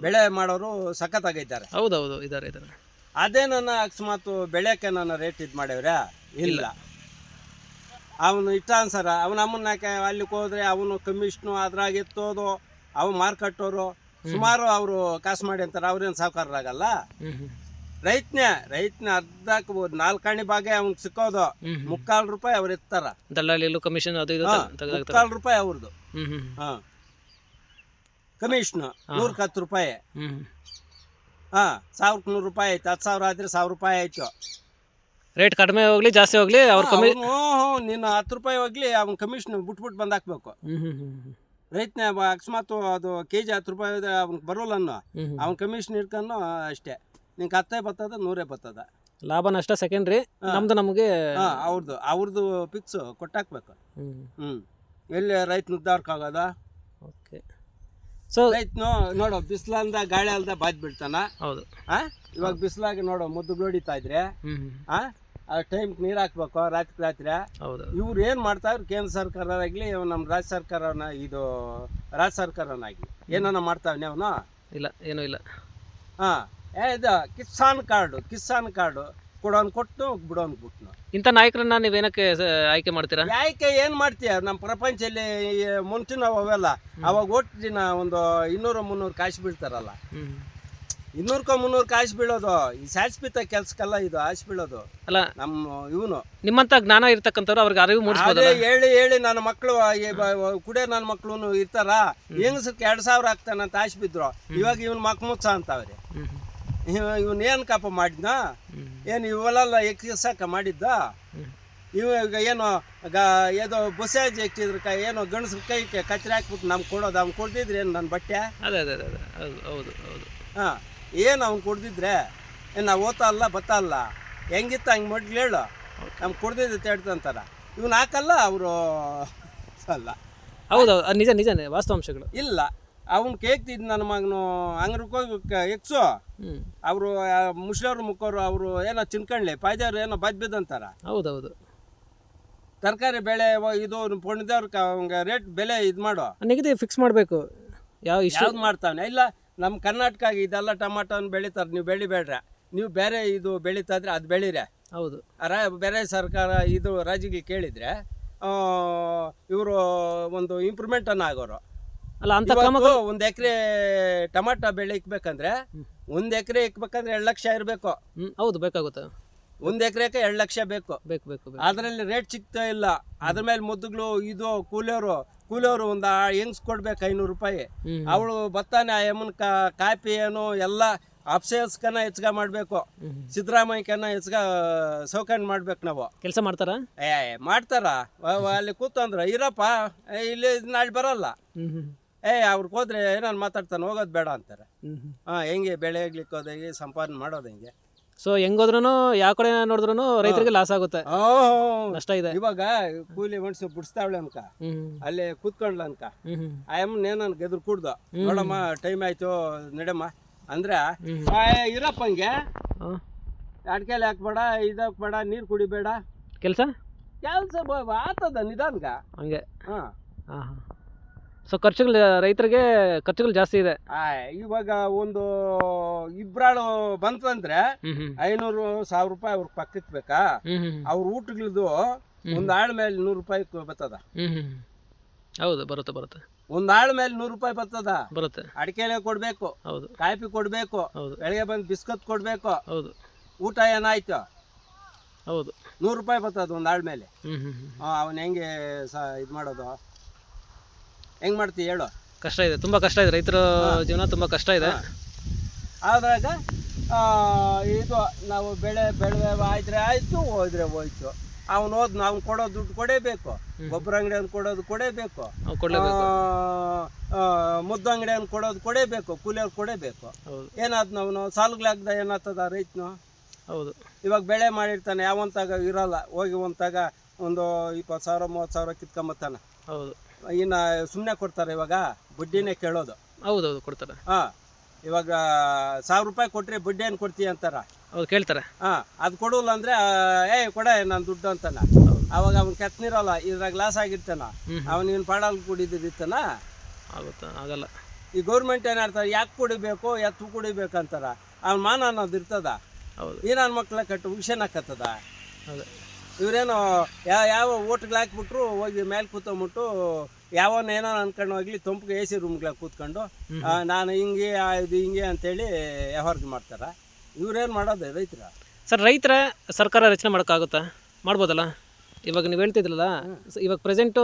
ಬೆಳೆ ಮಾಡೋರು ಸಖತ್ತಾಗಿದ್ದಾರೆ. ಹೌದು ಹೌದು ಇದಾರೆ. ಇದ್ದಾರೆ ಅದೇ ನನ್ನ ಅಕಸ್ಮಾತ್ ಬೆಳೆಕ್ಕೆ ನಾನು ರೇಟ್ ಇದು ಮಾಡ್ಯವ್ರ ಇಲ್ಲ. ಅವನು ಇಷ್ಟಾನುಸಾರ ಅವನ ಅಮ್ಮನ ಅಲ್ಲಿಗೆ ಹೋದ್ರೆ ಅವನು ಕಮಿಷನು ಅದ್ರಾಗ ಎತ್ತೋದು ಅವ್ ಮಾರ್ಕಟ್ಟೋರು ಸುಮಾರು ಅವರು ಕಾಸು ಮಾಡಿ ಅಂತಾರೆ ಅವ್ರೇನು ಸಾವುಕಾರರಾಗಲ್ಲ. ರೈತನೇ ರೈತನ ಅರ್ಧಕ್ಕೆ ನಾಲ್ಕಾಣಿ ಭಾಗ ಅವ್ನಿಗೆ ಸಿಕ್ಕೋದು ಮುಕ್ಕಾಲು ರೂಪಾಯಿ ಅವ್ರು ಎತ್ತಾರ ದಲ್ಲಾಳಿಲು ಕಮಿಷನ್ ಅದು ಇದು ಮುಕ್ಕಾಲು ರೂಪಾಯಿ ಅವ್ರದ್ದು ಹಾ. ಕಮಿಷನ್ ನೂರಕ್ಕೆ ಹತ್ತು ರೂಪಾಯಿ. ಹಾ ಹಾಂ ಸಾವಿರಕ್ಕೆ ನೂರು ರೂಪಾಯಿ ಆಯ್ತು ಹತ್ತು ಸಾವಿರ ಆದ್ರೆ ಸಾವಿರ ರೂಪಾಯಿ ಆಯಿತು. ರೇಟ್ ಕಡಿಮೆ ಹೋಗ್ಲಿ ಜಾಸ್ತಿ ಹೋಗ್ಲಿ ಅವ್ರ ಕಮ್ಮಿ ನೀನು ಹತ್ತು ರೂಪಾಯಿ ಹೋಗ್ಲಿ ಅವ್ನ ಕಮಿಷನ್ ಬಿಟ್ಬಿಟ್ಟು ಬಂದು ಹಾಕ್ಬೇಕು ರೈತನ ಅಕಸ್ಮಾತ್ ಅದು ಕೆ ಜಿ ಹತ್ತು ರೂಪಾಯಿ ಅವ್ನಿಗೆ ಬರೋಲ್ಲ ಅನ್ನೋ ಅವ್ನ ಕಮಿಷನ್ ಇಟ್ಕೊಂಡು ಅಷ್ಟೇ. ನಿಂಗೆ ಹತ್ತೇ ಬತ್ತದ ನೂರೇ ಬತ್ತದ ಲಾಭ ನಷ್ಟ ಸೆಕೆಂಡ್ರಿ ನಮ್ದು ನಮಗೆ ಅವ್ರದ್ದು ಅವ್ರದ್ದು ಫಿಕ್ಸ್ ಕೊಟ್ಟಾಕ್ಬೇಕು. ಹ್ಞೂ ಎಲ್ಲಿ ರೈತ ನುದ್ದಾರ್ಕಾಗದ ಓಕೆ. ಸೊ ರೈತನು ನೋಡು ಬಿಸಿಲಂದ ಗಾಳಿ ಅಲ್ದ ಬಾದ್ ಬಿಡ್ತಾನ. ಹೌದು. ಆ? ಇವಾಗ ಬಿಸಿಲಾಗಿ ನೋಡು ಮುದ್ದು ಹೊಡಿತಾ ಇದ್ರೆ. ಆ? ಆ ಟೈಮ್ಗೆ ನೀರು ಹಾಕ್ಬೇಕು ರಾತ್ರಿ ರಾತ್ರಿ. ಹೌದು. ಇವ್ರು ಏನು ಮಾಡ್ತಾರೆ ಕೇಂದ್ರ ಸರ್ಕಾರ ಆಗಲಿ ನಮ್ಮ ರಾಜ್ಯ ಸರ್ಕಾರನ ಇದು ರಾಜ್ಯ ಸರ್ಕಾರನಾಗಲಿ ಏನನ್ನ ಮಾಡ್ತಾವನೆ ಅವನು? ಇಲ್ಲ ಏನೂ ಇಲ್ಲ. ಹಾಂ ಇದು ಕಿಸಾನ್ ಕಾರ್ಡು ಕಿಸಾನ್ ಕಾರ್ಡು. ಕೊಡೋನ್ ಕೊಟ್ಟು ಬಿಡೋನ್ ಬಿಟ್ನು. ಇಂಥ ನಾಯಕರನ್ನ ನೀವೇನಕ್ಕೆ ಆಯ್ಕೆ ಮಾಡ್ತೀರಾ? ಆಯ್ಕೆ ಏನು ಮಾಡ್ತೀಯ? ನಮ್ಮ ಪ್ರಪಂಚದಲ್ಲಿ ಮುಂಚಿನ ಅವೆಲ್ಲ. ಅವಾಗ ಒಟ್ಟು ದಿನ ಒಂದು ಇನ್ನೂರು ಮುನ್ನೂರು ಕಾಸು ಬೀಳ್ತಾರಲ್ಲ. ಇನ್ನೂರ್ಕೊ ಮುನ್ನೂರು ಕಾಯಿಸಿ ಬೀಳೋದು. ಈ ಶಾಶ್ವತ ಕೆಲ್ಸಕ್ಕೆಲ್ಲ ಇದು ಆಸೆ ಬೀಳೋದು. ಅಲ್ಲ ನಮ್ಮ ಇವನು. ನಿಮ್ಮಂತ ಜ್ಞಾನ ಇರ್ತಕ್ಕಂಥವ್ರು ಅವ್ರಿಗೆ ಅರಿವು ಅದೇ ಹೇಳಿ ಹೇಳಿ ನನ್ನ ಮಕ್ಕಳು ಕುಡಿಯೋ ನನ್ನ ಮಕ್ಕಳು ಇರ್ತಾರ? ಹೆಂಗಸಕ್ಕೆ ಎರಡು ಸಾವಿರ ಆಗ್ತಾನಂತ ಆಸೆ ಬಿದ್ರು. ಇವಾಗ ಇವನ್ ಮಕ್ಮುಚ್ಚ ಅಂತವ್ರಿ. ಇವನ್ ಏನು ಕಾಪ ಮಾಡಿದ್ನ? ಏನ್ ಇವೆಲ್ಲ ಎಕ್ಸಾಕ ಮಾಡಿದ್ದ? ಇವಾಗ ಏನೋ ಗ ಏನೋ ಬುಸಾಜ್ ಎಕ್ಕಿದ್ರ ಏನೋ ಗಂಡಸ್ರ ಕೈ ಕಚ್ರಿ ಹಾಕ್ಬಿಟ್ಟು ನಮ್ಗೆ ಕೊಡೋದು ಅವ್ನು ಕೊಡ್ತಿದ್ರೆ ಏನು ನನ್ನ ಬಟ್ಟೆ? ಅದೇ ಅದೇ ಅದೇ ಹೌದು ಹೌದು. ಹಾಂ. ಏನು ಅವ್ನು ಕೊಡ್ದಿದ್ರೆ? ಏನು ನಾವು ಓದ್ತಾ ಅಲ್ಲ ಬತ್ತಾ ಅಲ್ಲ ಹೆಂಗಿತ್ತು ಹಂಗೆ ಮೊಡ್ಲು ಹೇಳು. ನಮ್ಗೆ ಕೊಡ್ದಿದ್ದು ತೇಡ್ತಂತಾರ ಇವ್ನು ಹಾಕಲ್ಲ ಅವರು ಅಲ್ಲ. ಹೌದು ಹೌದು. ನಿಜ ನಿಜನೇ ವಾಸ್ತವಾಂಶಗಳು. ಇಲ್ಲ. ಅವನು ಕೇಕ್ತಿದ್ ನನ್ನ ಮಗನು ಕ- ಎಕ್ಸು ಅವರು ಮುಷ್ಲವ್ರ ಮುಖರು ಅವರು ಏನೋ ತಿನ್ಕೊಂಡ್ಲಿ ಪಾಯ್ದವ್ರು ಏನೋ ಬದ್ ಬಿದ್ದಂತಾರ. ಹೌದೌದು ತರಕಾರಿ ಬೆಳೆ ಇದು ಪುಣ್ಯದವ್ರ ರೇಟ್ ಬೆಲೆ ಇದು ಮಾಡೋ. ನಿಗದಿ ಫಿಕ್ಸ್ ಮಾಡಬೇಕು. ಯಾವ ಇಷ್ಟ ಮಾಡ್ತಾವನೆ? ಇಲ್ಲ ನಮ್ಮ ಕರ್ನಾಟಕ ಇದೆಲ್ಲ ಟೊಮಾಟೋನ ಬೆಳೀತಾರೆ ನೀವು ಬೆಳಿಬೇಡ್ರೆ. ನೀವು ಬೇರೆ ಇದು ಬೆಳೀತಾದ್ರೆ ಅದು ಬೆಳೀರೆ. ಹೌದು. ರಾ ಬೇರೆ ಸರ್ಕಾರ ಇದು ರಾಜ್ಯಕ್ಕೆ ಕೇಳಿದರೆ ಇವರು ಒಂದು ಇಂಪ್ರೂವ್ಮೆಂಟನ್ನು ಆಗೋರು. ಅಲ್ಲ ಅಂತ ಒಂದು ಎಕರೆ ಟಮಾಟ ಬೆಳೆ ಇಕ್ಬೇಕಂದ್ರೆ ಒಂದು ಎಕರೆ ಇಕ್ಬೇಕಂದ್ರೆ ಎರಡು ಲಕ್ಷ ಇರಬೇಕು. ಹ್ಞೂ ಹೌದು ಬೇಕಾಗುತ್ತೆ. ಒಂದು ಎಕರೆಗೆ ಎರಡು ಲಕ್ಷ ಬೇಕು. ಬೇಕು ಬೇಕು ಅದ್ರಲ್ಲಿ ಅದರಲ್ಲಿ ರೇಟ್ ಸಿಗ್ತಾ ಇಲ್ಲ. ಅದ್ರ ಮೇಲೆ ಮುದ್ದುಗಳು ಇದು ಕೂಲಿಯವರು ಕೂಲಿಯವರು ಒಂದ್ ಹೆಂಗ್ಸ್ ಕೊಡ್ಬೇಕು? ಐನೂರು ರೂಪಾಯಿ. ಅವಳು ಬತ್ತಾನೆ ಆ ಯಮ್ಮನ ಕಾ ಕಾಪಿ ಏನು ಎಲ್ಲ ಕನ್ನ ಹೆಚ್ಚಿಗೆ ಮಾಡ್ಬೇಕು. ಹ್ಞೂ ಸಿದ್ದರಾಮಯ್ಯಕನ್ನ ಹೆಚ್ಚಿಗೆ ಸೌಕರ್ಯ ಮಾಡ್ಬೇಕು ನಾವು. ಕೆಲಸ ಮಾಡ್ತಾರ? ಏ ಮಾಡ್ತಾರ? ಅಲ್ಲಿ ಕೂತು ಅಲ್ಲಿ ಕೂತಂದ್ರ ಇರಪ್ಪ ಏ, ಇಲ್ಲಿ ನಾಳೆ ಬರಲ್ಲ. ಏ ಅವ್ರಿಗೆ ಹೋದ್ರೆ ಏನಾರು ಮಾತಾಡ್ತಾನೆ ಹೋಗೋದು ಬೇಡ ಅಂತಾರೆ. ಹಾ ಹೆಂಗೆ ಬೆಳೆ ಆಗ್ಲಿಕ್ಕೆ ಹೋದಂಗೆ ಸಂಪಾದನೆ ಮಾಡೋದು ಹೆಂಗೆ? ಸೊ ಹೆಂಗೋದ್ರೂ ಯಾವ ಕಡೆ ನೋಡಿದ್ರು ರೈತರಿಗೆ ಲಾಸ್ ಆಗುತ್ತೆ. ನಷ್ಟ ಇದೆ. ಇವಾಗ ಕೂಲಿ ಮನ್ಸು ಬಿಡಿಸ್ತಾವಳೆ ಅನ್ಕ ಅಲ್ಲಿ ಕೂತ್ಕೊಂಡ್ಲ ಅನ್ಕ ಹ್ಮ್ ಹ್ಞೂ ಆ ಅಮ್ಮನ ಏನನ್ ಗೆದ್ರು ಕುಡ್ದು. ನೋಡಮ್ಮ ಟೈಮ್ ಆಯ್ತು ನಡಮ್ಮ. ಅಂದ್ರೆ ಇರಪ್ಪ ಹಂಗೆ. ಅಡ್ಕೆಲಿ ಹಾಕ್ಬೇಡ ಇದಾಕ್ಬೇಡ ನೀರು ಕುಡಿಬೇಡ. ಕೆಲಸ? ಕೆಲಸ ಆತದ ನಿಧಾನ್ಗ. ಹಂಗೆ. ಹಾಂ. ಸೊ ಖರ್ಚುಗಳು ರೈತರಿಗೆ ಖರ್ಚುಗಳು ಜಾಸ್ತಿ ಇದೆ. ಆಯ್, ಇವಾಗ ಒಂದು ಇಬ್ರಾಳು ಬಂತಂದ್ರೆ ಐನೂರು ಸಾವಿರ ರೂಪಾಯಿ ಅವ್ರ ಪಕ್ಕಕ್ಕೆ ಬೇಕಾ ಅವ್ರ ಊಟಗಳದ್ದು ಒಂದು ಆಳ್ ಮೇಲೆ ನೂರು ರೂಪಾಯಿ ಕ- ಬರ್ತದ ಹೌದು ಬರುತ್ತೆ ಬರುತ್ತೆ. ಒಂದು ಆಳ್ ಮೇಲೆ ನೂರು ರೂಪಾಯಿ ಬರ್ತದ ಬರುತ್ತೆ. ಅಡಿಕೆಲೆ ಕೊಡ್ಬೇಕು. ಹೌದು. ಕಾಫಿ ಕೊಡ್ಬೇಕು. ಹೌದು. ಬೆಳಗ್ಗೆ ಬಂದು ಬಿಸ್ಕತ್ ಕೊಡ್ಬೇಕು. ಹೌದು. ಊಟ ಏನಾಯ್ತು? ಹೌದು. ನೂರು ರೂಪಾಯಿ ಬರ್ತದ ಒಂದು ಆಳ್ ಮೇಲೆ. ಹ್ಞೂ ಹ್ಞೂ ಅವನು ಹೆಂಗೆ ಸ ಇದು ಮಾಡೋದು? ಹೆಂಗ್ ಮಾಡ್ತೀವಿ ಹೇಳು. ಕಷ್ಟ ಇದೆ ತುಂಬ ಕಷ್ಟ ಇದೆ ರೈತರ ಜೀವನ ತುಂಬ ಕಷ್ಟ ಇದೆ. ಆದಾಗ ಇದು ನಾವು ಬೆಳೆ ಬೆಳೆ ಆಯ್ತರೆ ಆಯಿತು ಹೋದ್ರೆ ಹೋಯ್ತು. ಅವ್ನು ಹೋದ್ ನಾವು ಕೊಡೋ ದುಡ್ಡು ಕೊಡೇಬೇಕು. ಗೊಬ್ಬರ ಅಂಗಡಿ ಕೊಡೋದು ಕೊಡೇಬೇಕು. ಮುದ್ದು ಅಂಗಡಿ ಕೊಡೋದು ಕೊಡೇಬೇಕು ಕೂಲಿಯವ್ರು ಕೊಡೇಬೇಕು. ಏನಾದ್ ನಾವು ಸಾಲುಗಳಾಗ್ದ ಏನಾಗ್ತದ ರೈತನು? ಹೌದು. ಇವಾಗ ಬೆಳೆ ಮಾಡಿರ್ತಾನೆ ಯಾವಂತಾಗ ಇರಲ್ಲ ಹೋಗಿ ಒಂತಾಗ ಒಂದು ಇಪ್ಪತ್ತು ಸಾವಿರ ಮೂವತ್ತು ಸಾವಿರ ಕಿತ್ಕೊಂಬತ್ತಾನ. ಹೌದು. ಇನ್ನು ಸುಮ್ಮನೆ ಕೊಡ್ತಾರೆ ಇವಾಗ? ಬಡ್ಡಿನೇ ಕೇಳೋದು. ಹೌದು ಹೌದು ಕೊಡ್ತಾರೆ. ಹಾಂ ಇವಾಗ ಸಾವಿರ ರೂಪಾಯಿ ಕೊಟ್ಟರೆ ಬಡ್ಡಿ ಏನು ಕೊಡ್ತೀಯ ಅಂತಾರ? ಹೌದು ಕೇಳ್ತಾರೆ. ಹಾಂ ಅದು ಕೊಡೋಲ್ಲ ಅಂದರೆ ಏಯ್ ಕೊಡ ನಾನು ದುಡ್ಡು ಅಂತಾನ. ಹೌದು. ಅವಾಗ ಅವ್ನು ಕೆತ್ತನಿರಲ್ಲ ಇದ್ರಾಗ ಲಾಸ್ ಆಗಿರ್ತಾನ. ಅವನಿಗೆ ಪಾಡಲ್ ಕುಡಿದಿರ್ತಾನ ಆಗುತ್ತಾ? ಆಗಲ್ಲ. ಈ ಗೌರ್ಮೆಂಟ್ ಏನಾಡ್ತಾರೆ ಯಾಕೆ ಕುಡಿಬೇಕು ಎತ್ತು ಕುಡಿಬೇಕು ಅಂತಾರ ಅವ್ನ ಮಾನ ಅನ್ನೋದು ಇರ್ತದ? ಹೌದು. ಈ ನನ್ನ ಮಕ್ಳ ಕಟ್ಟು ವಿಷನ್ ಹಾಕತ್ತದ? ಅದೇ. ಇವ್ರೇನು ಯಾವ ಯಾವ ಓಟ್ಗಳು ಹಾಕ್ಬಿಟ್ರು ಹೋಗಿ ಮೇಲೆ ಕೂತ್ಕೊಂಬಿಟ್ಟು ಯಾವನ್ನ ಏನೋ ಅನ್ಕೊಂಡು ಹೋಗ್ಲಿ ತಂಪಿಗೆ ಎ ಸಿ ರೂಮ್ಗಳಾಗ ಕೂತ್ಕೊಂಡು ನಾನು ಹಿಂಗೆ ಇದು ಹಿಂಗೆ ಅಂತೇಳಿ ವ್ಯವಹಾರ ಮಾಡ್ತಾರೆ. ಇವ್ರೇನು ಮಾಡೋದು ರೈತರ? ಸರ್ ರೈತರ ಸರ್ಕಾರ ರಚನೆ ಮಾಡೋಕ್ಕಾಗುತ್ತಾ? ಮಾಡ್ಬೋದಲ್ಲ? ಇವಾಗ ನೀವು ಹೇಳ್ತಿದ್ರಲ್ಲ ಇವಾಗ ಪ್ರೆಸೆಂಟು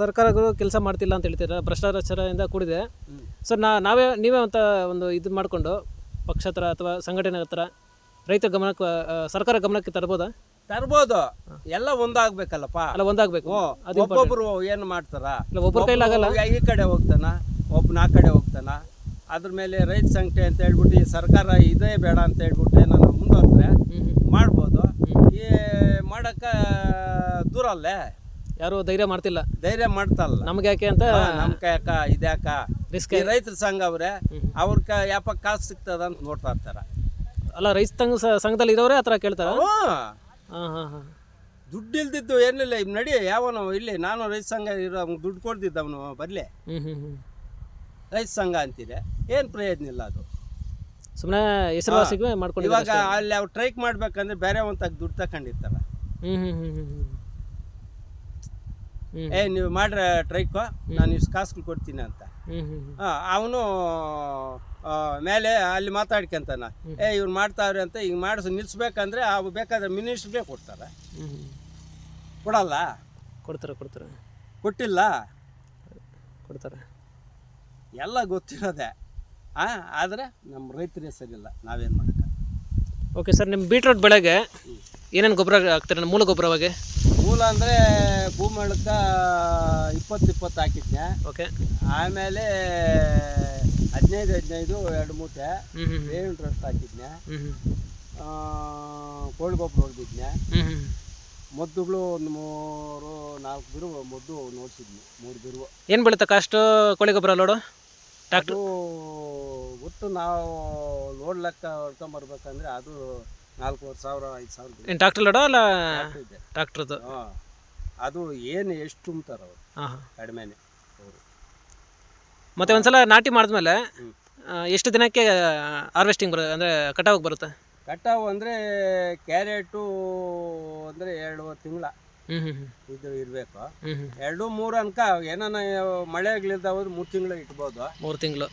ಸರ್ಕಾರಗಳು ಕೆಲಸ ಮಾಡ್ತಿಲ್ಲ ಅಂತ ಹೇಳ್ತೀರ ಭ್ರಷ್ಟಾಚಾರದಿಂದ ಕೂಡಿದೆ. ಸರ್ ನಾ ನಾವೇ ನೀವೇ ಅಂತ ಒಂದು ಇದು ಮಾಡಿಕೊಂಡು ಪಕ್ಷ ಹತ್ರ ಅಥವಾ ಸಂಘಟನೆ ಹತ್ರ ರೈತರ ಗಮನಕ್ಕೆ ಸರ್ಕಾರ ಗಮನಕ್ಕೆ ತರ್ಬೋದಾ? ತರ್ಬೋದು. ಎಲ್ಲ ಒಂದಾಗ್ಬೇಕಲ್ಲಪ್ಪ. ಅಲ್ಲ ಒಂದಾಗ್ಬೇಕು. ಅದು ಒಬ್ಬೊಬ್ರು ಏನು ಮಾಡ್ತಾರ? ಇಲ್ಲ ಒಬ್ಬರ ಕೈಲಿ ಆಗಲ್ಲ. ಒಬ್ನು ಈ ಕಡೆ ಹೋಗ್ತಾನ ಒಬ್ಬ ಆ ಕಡೆ ಹೋಗ್ತಾನ. ಅದ್ರ ಮೇಲೆ ರೈತ ಸಂಘಟನೆ ಅಂತ ಹೇಳ್ಬಿಟ್ಟು ಈ ಸರ್ಕಾರ ಇದೇ ಬೇಡ ಅಂತ ಹೇಳ್ಬಿಟ್ಟು ನಾನು ಮುಂದುವರೆದ್ರೆ ಮಾಡ್ಬೋದು. ಈ ಮಾಡಕ್ಕ ದೂರ ಅಲ್ಲೇ? ಯಾರು ಧೈರ್ಯ ಮಾಡ್ತಿಲ್ಲ. ಧೈರ್ಯ ಮಾಡ್ತಲ್ಲ ನಮ್ಗೆ ಯಾಕೆ ಅಂತ ನಮ್ಗೆ ಯಾಕ ಇದ್ಯಾಕ? ರಿಸ್ಕ್ ಈ ರೈತರ ಸಂಘ ಅವ್ರೆ ಅವ್ರ ಯಾಪ ಕಾಸು ಸಿಗ್ತದ ಅಂತ ನೋಡ್ತಾ ಇರ್ತಾರ. ಅಲ್ಲ ರೈತ ಸಂಘ ಸಂಘದಲ್ಲಿ ಇರೋರೇ ಆ ಥರ ಕೇಳ್ತಾರ? ಹ್ಞೂ ಹಾಂ ಹಾಂ ಹಾಂ. ದುಡ್ಡು ಇಲ್ದಿದ್ದು ಏನಿಲ್ಲ ಇವ್ ನಡಿ ಯಾವನು ಇಲ್ಲಿ ನಾನು ರೈತ ಸಂಘ ಇರೋ ಅವ್ನಿಗೆ ದುಡ್ಡು ಕೊಡ್ತಿದ್ದ ಅವನು ಬರಲಿ. ಹ್ಞೂ ಹ್ಞೂ ಹ್ಞೂ ರೈತ ಸಂಘ ಅಂತಿದೆ ಏನು ಪ್ರಯೋಜನ ಇಲ್ಲ ಅದು. ಸುಮ್ಮನೆ ಹೆಸರುವಾಸಿಗೆ ಮಾಡ್ಕೊಂಡು ಇವಾಗ ಅಲ್ಲಿ ಅವ್ರು ಟ್ರೈಕ್ ಮಾಡ್ಬೇಕಂದ್ರೆ ಬೇರೆ ಒಂತಾಗ ದುಡ್ಡು ತಗೊಂಡಿರ್ತಾರ ಹ್ಞೂ ಹ್ಞೂ ಹ್ಞೂ ಹ್ಞೂ ಹ್ಞೂ ಹ್ಞೂ ಏ ನೀವು ಮಾಡ್ರೆ ಟ್ರೈಕ್ ನಾನು ಇಷ್ಟು ಕಾಸುಗಳು ಕೊಡ್ತೀನಿ ಅಂತ. ಹ್ಞೂ ಹ್ಞೂ ಹ್ಞೂ ಅವನು ಮೇಲೆ ಅಲ್ಲಿ ಮಾತಾಡ್ಕೊಂತಾನ ಏ ಇವ್ರು ಮಾಡ್ತಾವ್ರೆ ಅಂತ ಈಗ ಮಾಡಿಸ್ ನಿಲ್ಲಿಸ್ಬೇಕಂದ್ರೆ ಅವು ಬೇಕಾದ್ರೆ ಮಿನಿಸ್ಟ್ರೇ ಕೊಡ್ತಾರೆ. ಕೊಡಲ್ಲ? ಕೊಡ್ತಾರೆ ಕೊಡ್ತಾರೆ. ಕೊಟ್ಟಿಲ್ಲ? ಕೊಡ್ತಾರೆ. ಎಲ್ಲ ಗೊತ್ತಿರೋದೆ. ಹಾಂ ಆದರೆ ನಮ್ಮ ರೈತರೇ ಸರಿಯಿಲ್ಲ ನಾವೇನು ಮಾಡೋಕ್ಕೆ ಓಕೆ ಸರ್ ನಿಮ್ಮ ಬೀಟ್ರೋಟ್ ಬೆಳೆಗೆ ಏನೇನು ಗೊಬ್ಬರ ಹಾಕ್ತಾರೆ? ಮೂಲ ಗೊಬ್ಬರವಾಗಿ ಮೂಲ ಅಂದರೆ ಭೂಮಳಕ್ಕ ಇಪ್ಪತ್ತು ಇಪ್ಪತ್ತು ಹಾಕಿದ್ದೆ ಓಕೆ. ಆಮೇಲೆ ಹದಿನೈದು ಹದಿನೈದು ಎರಡು ಮೂಟೆ. ಬೇವಿನ ರಷ್ಟು ಹಾಕಿದ್ನೆ. ಕೋಳಿ ಗೊಬ್ಬರ ಹೊಡೆದಿದ್ನೆ. ಮದ್ದುಗಳು ಒಂದು ಮೂರು ನಾಲ್ಕು ಬಿರು ಮದ್ದು ನೋಡಿಸಿದ್ನಿ. ಮೂರು ಬಿರು ಏನು ಬೀಳುತ್ತೆ ಕಾಸ್ಟು ಕೋಳಿ ಗೊಬ್ಬರ ಲೋಡು ಟ್ರ್ಯಾಕ್ಟರ್ ಅದು ಒಟ್ಟು ನಾವು ಲೋಡ್ ಲೆಕ್ಕ ಹೊಡ್ಕೊಂಬರ್ಬೇಕಂದ್ರೆ ಅದು ನಾಲ್ಕೂವರೆ ಸಾವಿರ ಐದು ಸಾವಿರ ಏನು ಟ್ಯಾಕ್ಟ್ರ್ ಲೋಡ ಅಲ್ಲ ಹಾಂ. ಅದು ಏನು ಎಷ್ಟು ತುಂಬ್ತಾರೆ ಅವರು ಕಡಿಮೆನೆ. ಮತ್ತೆ ಒಂದ್ಸಲ ನಾಟಿ ಮಾಡಿದ್ಮೇಲೆ. ಎಷ್ಟು ದಿನಕ್ಕೆ ಹಾರ್ವೆಸ್ಟಿಂಗ್ ಬರುತ್ತೆ ಅಂದರೆ ಕಟಾವಿಗೆ ಬರುತ್ತೆ? ಕಟಾವು ಅಂದರೆ ಕ್ಯಾರೆಟು ಅಂದರೆ ಎರಡು ತಿಂಗಳ ಇದು ಇರಬೇಕು. ಎರಡು ಮೂರು ಅನ್ಕ ಏನಾನ ಮಳೆ ಆಗ್ಲಿಲ್ದ ಹೋದ್ರೆ ಮೂರು ತಿಂಗಳು ಇಟ್ಬೋದು. ಮೂರು ತಿಂಗಳು.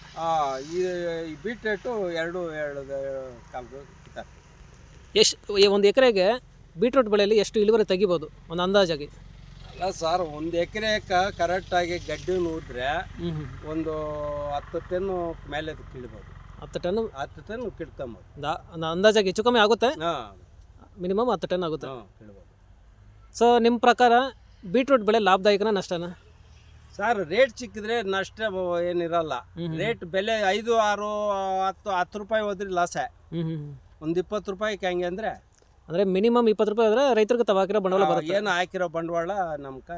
ಈ ಬೀಟ್ರೇಟು ಎರಡು ಎರಡು ಕಾಲದ ಎಷ್ಟು ಒಂದು ಎಕರೆಗೆ ಬೀಟ್ರೂಟ್ ಬೆಳೆಯಲ್ಲಿ ಎಷ್ಟು ಇಳುವರಿ ತೆಗಿಬೋದು? ಒಂದು ಅಂದಾಜಾಗಿ. ಅಲ್ಲ ಸರ್ ಒಂದು ಎಕರೆಕ ಕರೆಕ್ಟಾಗಿ ಗಡ್ಡೆ ನೂದ್ರೆ ಹ್ಞೂ ಒಂದು ಹತ್ತು ಟನ್ ಮೇಲೆ ಅದು ಕೀಳ್ಬೋದು. ಹತ್ತು ಟನ್? ಹತ್ತು ಟನ್ ಕಿಡ್ಕೊಂಬೋದು ಅಂದಾಜಾಗಿ ಹೆಚ್ಚು ಕಮ್ಮಿ ಆಗುತ್ತೆ? ಹಾಂ. ಮಿನಿಮಮ್ ಹತ್ತು ಟನ್ ಆಗುತ್ತೆ. ಹಾಂ ಕೀಳ್ಬೋದು. ಸೊ ನಿಮ್ಮ ಪ್ರಕಾರ ಬೀಟ್ರೂಟ್ ಬೆಳೆ ಲಾಭದಾಯಕನ ನಷ್ಟನ? ಸರ್ ರೇಟ್ ಸಿಕ್ಕಿದ್ರೆ ನಷ್ಟ ಏನಿರಲ್ಲ. ರೇಟ್ ಬೆಲೆ ಐದು ಆರು ಹತ್ತು ಹತ್ತು ರೂಪಾಯಿ ಹೋದ್ರೆ ಲಾಸೆ ಒಂದು ಇಪ್ಪತ್ತು ರೂಪಾಯಿಗೆ ಹೆಂಗೆ ಅಂದರೆ ಅಂದರೆ ಮಿನಿಮಮ್ ಇಪ್ಪತ್ತು ರೂಪಾಯಿ ಆದರೆ ರೈತರಿಗೆ ತಾವು ಹಾಕಿರೋ ಬಂಡವಾಳ ಬರುತ್ತೆ. ಏನು ಹಾಕಿರೋ ಬಂಡವಾಳ ನಮ್ಕ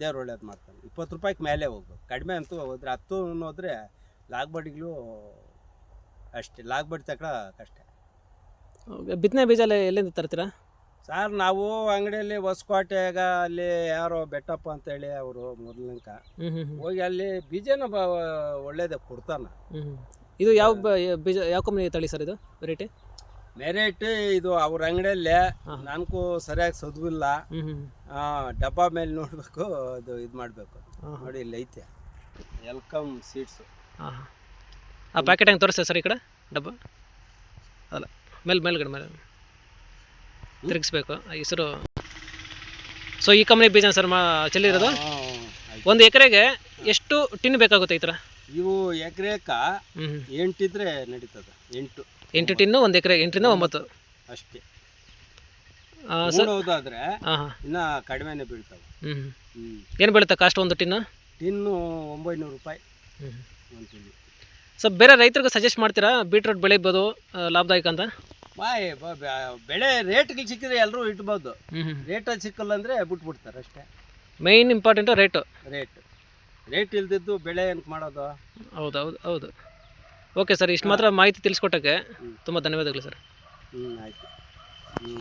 ದೇವ್ರು ಒಳ್ಳೇದು ಮಾಡ್ತಾನೆ. ಇಪ್ಪತ್ತು ರೂಪಾಯಿಗೆ ಮೇಲೆ ಹೋಗ್ಬೇಕು. ಕಡಿಮೆ ಅಂತೂ ಹೋದ್ರೆ ಹತ್ತು ಹೋದ್ರೆ ಲಾಗ್ಬಡಿಗಳು ಅಷ್ಟೇ. ಲಾಗ್ಬಡಿ ತಕ್ಕ ಕಷ್ಟ. ಬಿತ್ತನೆ ಬೀಜ ಎಲ್ಲ ಎಲ್ಲಿಂದ ತರ್ತೀರಾ? ಸರ್ ನಾವು ಅಂಗಡಿಯಲ್ಲಿ ಹೊಸಕೋಟೆಗ ಅಲ್ಲಿ ಯಾರೋ ಬೆಟ್ಟಪ್ಪ ಅಂತೇಳಿ ಅವರು ಮೊದಲಂಕ ಹ್ಞೂ ಹೋಗಿ ಅಲ್ಲಿ ಬೀಜನ ಬ ಒಳ್ಳೇದೇ ಕೊಡ್ತಾನ. ಇದು ಯಾವ ಬ- ಬೀಜ ಯಾವ ಕಂಪ್ನಿ ತಳಿ ಸರ್ ಇದು? ವೆರೈಟಿ ಮೆರೇಟ್ ಇದು ಅವ್ರ ಅಂಗಡಿಯಲ್ಲಿ. ನನಗೂ ಸರಿಯಾಗಿ ಸದ್ವಿಲ್ಲ. ಡಬ್ಬ ಮೇಲೆ ನೋಡಬೇಕು ಅದು ಇದು ಮಾಡಬೇಕು. ನೋಡಿ ಇಲ್ಲಿ ಐತೆ. ವೆಲ್ಕಮ್ ಸೀಡ್ಸು ಹಾಂ ಆ ಪ್ಯಾಕೆಟ್ ಹೆಂಗೆ ತೋರಿಸ್ತೇವೆ ಸರ್ ಈ ಕಡೆ? ಡಬ್ಬ? ಅಲ್ಲ ಮೇಲೆ ಮೇಲ್ಗಡೆ ಮೇಲೆ. ತಿರುಗಿಸ್ಬೇಕು. ಆ ಹೆಸರು. ಸೊ ಈ ಕಂಪ್ನಿ ಬೀಜ ಸರ್ ಮಾ ಚೆಲ್ಲಿರೋದು ಒಂದು ಎಕರೆಗೆ ಎಷ್ಟು ಟಿನ್ ಬೇಕಾಗುತ್ತೆ ಈ ಥರ? ಇವು ಎಕರೆಕ ಎಂಟಿದ್ರೆ ನಡೀತದೆ ಎಂಟು. ಎಂಟು ಟಿನ್ನು ಒಂದು ಎಕರೆ ಎಂಟರಿಂದ ಒಂಬತ್ತು. ಅಷ್ಟೇ. ಸರ್ ಹಾಂ ಹಾಂ. ಇನ್ನ ಕಡಿಮೆನೆ ಬೀಳ್ತವೆ. ಹ್ಞೂ ಹ್ಞೂ ಏನು ಬೀಳುತ್ತೆ ಕಾಸ್ಟ್ ಒಂದು ಟಿನ್ನು? ಟಿನ್ನು ಒಂಬೈನೂರು ರೂಪಾಯಿ. ಹ್ಞೂ ಒಂದು ಟಿನ್ನು ಸೊ ಬೇರೆ ರೈತರಿಗೆ ಸಜೆಸ್ಟ್ ಮಾಡ್ತೀರಾ? ಬೀಟ್ರೂಟ್ ಬೆಳಿಬೋದು ಆ, ಲಾಭದಾಯಕ ಅಂತ? ಬಾಯ್ ಬ- ಬ- ಬೆಳೆ ರೇಟ್ಗೆ ಸಿಕ್ಕಿದ್ರೆ ಎಲ್ಲರೂ ಇಟ್ಬೋದು ಹ್ಞೂ ರೇಟ್ ಸಿಕ್ಕಲ್ಲ ಅಂದರೆ ಬಿಟ್ಬಿಡ್ತಾರೆ ಅಷ್ಟೇ. Main important rate rate rate ಇಲ್ದಿದ್ದು ಬೆಳೆ ಏನಕ್ಕೆ ಮಾಡೋದು? ಹೌದು ಹೌದು ಹೌದು. ಓಕೆ ಸರ್ ಇಷ್ಟು ಮಾತ್ರ ಮಾಹಿತಿ ತಿಳಿಸ್ಕೊಟ್ಟಕ್ಕೆ. ತುಂಬ ಧನ್ಯವಾದಗಳು ಸರ್. ಹ್ಞೂ ಆಯಿತು. ಹ್ಞೂ